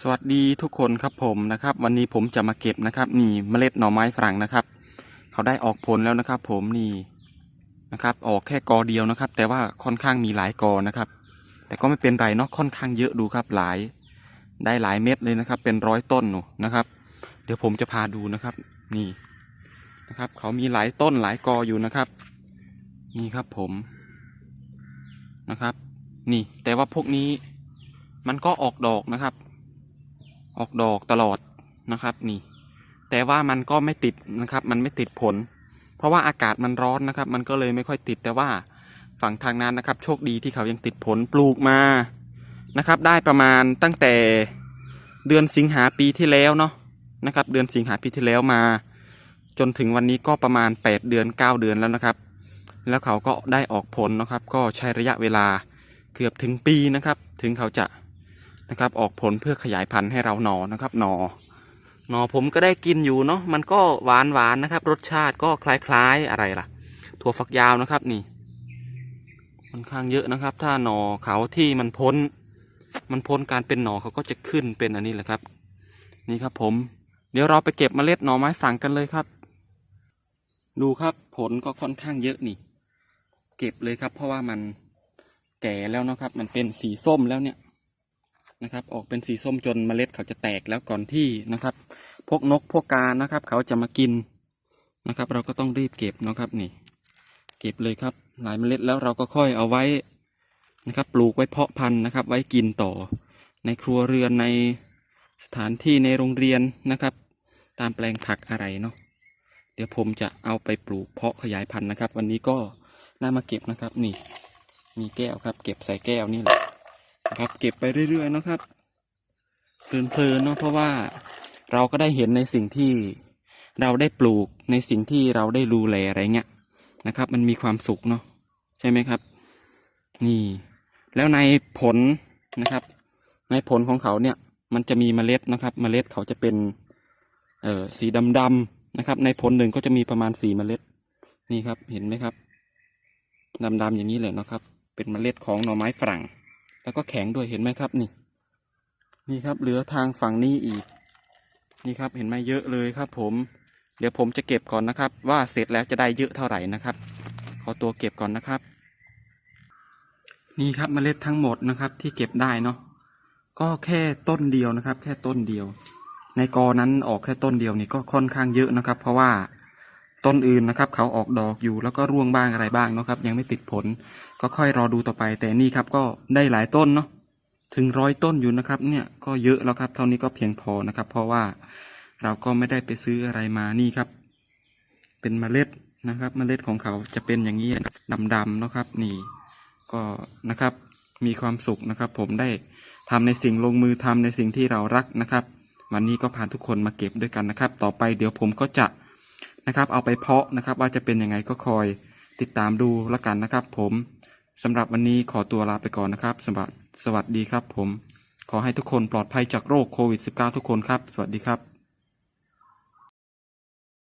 สวัสดีทุกคนครับผมนะครับ วันนี้ผมจะมาเก็บนะครับ นี่เมล็ดหน่อไม้ฝรั่งนะครับ เขาได้ออกผลแล้วนะครับ ผมนี่นะครับ ออกแค่กอเดียวนะครับ แต่ว่าค่อนข้างมีหลายกอนะครับ แต่ก็ไม่เป็นไรเนาะค่อนข้างเยอะดูครับหลาย ได้หลายเม็ดเลยนะครับ เป็นร้อยต้นหนูนะครับ เดี๋ยวผมจะพาดูนะครับ นี่นะครับ เขามีหลายต้นหลายกออยู่นะครับ นี่ครับผมนะครับ นี่แต่ว่าพวกนี้มันก็ออกดอกนะครับ ออกดอกตลอดนะครับนี่ แต่ว่ามันก็ไม่ติดนะครับ มันไม่ติดผล เพราะว่าอากาศมันร้อนนะครับ มันก็เลยไม่ค่อยติดแต่ว่าฝั่งทางนั้นนะครับ โชคดีที่เขายังติดผลปลูกมานะครับ ได้ประมาณตั้งแต่เดือนสิงหาปีที่แล้วเนาะนะครับ เดือนสิงหาปีที่แล้วมา จนถึงวันนี้ก็ประมาณ 8 เดือน 9 เดือนแล้วนะครับ แล้วเขาก็ได้ออกผลนะครับ ก็ใช้ระยะเวลาเกือบถึงปีนะครับ ถึงเขาจะ นะครับ ออกผลเพื่อขยายพันธุ์ให้เราหนอนะครับหนอหนอผมก็ได้กินอยู่เนาะมันก็หวานหวานนะครับ รสชาติก็คล้ายๆอะไรล่ะ ถั่วฝักยาวนะครับนี่ค่อนข้างเยอะนะครับ ถ้าหนอเขาที่มันพ้น มันพ้นการเป็นหนอเขาก็จะขึ้นเป็นอันนี้แหละครับ นี่ครับผม เดี๋ยวเราไปเก็บเมล็ดหน่อไม้ฝังกันเลยครับ ดูครับผลก็ค่อนข้างเยอะนี่ เก็บเลยครับ เพราะว่ามันแก่แล้วนะครับ มันเป็นสีส้มแล้วเนี่ย นะครับ ออกเป็นสีส้มจนเมล็ดเขาจะแตกแล้วก่อนที่นะครับ พวกนกพวกกานะครับ เขาจะมากินนะครับ เราก็ต้องรีบเก็บนะครับนี่ เก็บเลยครับ หลายเมล็ดแล้วเราก็ค่อยเอาไว้นะครับ ปลูกไว้เพาะพันธุ์นะครับ ไว้กินต่อ ในครัวเรือนในสถานที่ในโรงเรียนนะครับ ตามแปลงผักอะไรเนาะเดี๋ยวผมจะเอาไปปลูกเพาะขยายพันธุ์นะครับ วันนี้ก็น่ามาเก็บนะครับนี่ มีแก้วครับ เก็บใส่แก้วนี่แหละนะ ครับเก็บไปเรื่อยๆนะครับเพลินๆเนาะเพราะว่าเราก็ได้เห็นในสิ่งที่เราได้ปลูกในสิ่งที่เราได้ดูแลอะไรเงี้ยนะครับ มันมีความสุขเนาะใช่ไหมครับ นี่ แล้วในผลนะครับ ในผลของเขาเนี่ย มันจะมีเมล็ดนะครับ เมล็ดเขาจะเป็นเอ่อสีดำๆนะครับ ในผลหนึ่งก็จะมีประมาณสี่เมล็ด นี่ครับเห็นไหมครับดำๆอย่างนี้เลยนะครับ เป็นเมล็ดของหน่อไม้ฝรั่ง แล้วก็แข็งด้วยเห็นไหมครับนี่ นี่ครับเหลือทางฝั่งนี้อีก นี่ครับเห็นไหมเยอะเลยครับ ผม เดี๋ยวผมจะเก็บก่อนนะครับ ว่าเสร็จแล้วจะได้เยอะเท่าไหร่นะครับ ขอตัวเก็บก่อนนะครับ นี่ครับเมล็ดทั้งหมดนะครับ ที่เก็บได้เนาะก็แค่ต้นเดียวนะครับ แค่ต้นเดียว ในกอนั้นออกแค่ต้นเดียวนี่ก็ค่อนข้างเยอะนะครับ เพราะว่า ต้นอื่นนะครับ เขาออกดอกอยู่แล้วก็ร่วงบ้างอะไรบ้างนะครับ ยังไม่ติดผล ก็ค่อยรอดูต่อไป แต่นี่ครับก็ได้หลายต้นเนาะถึงร้อยต้นอยู่นะครับ เนี่ยก็เยอะแล้วครับ เท่านี้ก็เพียงพอนะครับ เพราะว่าเราก็ไม่ได้ไปซื้ออะไรมานี่ครับ เป็นเมล็ดนะครับ เมล็ดของเขาจะเป็นอย่างนี้ดำๆนะครับ นี่ก็นะครับมีความสุขนะครับ ผมได้ทำในสิ่งลงมือทำในสิ่งที่เรารักนะครับ วันนี้ก็พาทุกคนมาเก็บด้วยกันนะครับ ต่อไปเดี๋ยวผมก็จะ นะครับ เอาไปเพาะนะครับว่าจะเป็นยังไงก็คอยติดตามดูละกันนะครับ ผมสำหรับวันนี้ขอตัวลาไปก่อนนะครับสวัสสวัสดีครับผม ขอให้ทุกคนปลอดภัยจากโรคโควิด -19 ทุกคนครับ สวัสดีครับ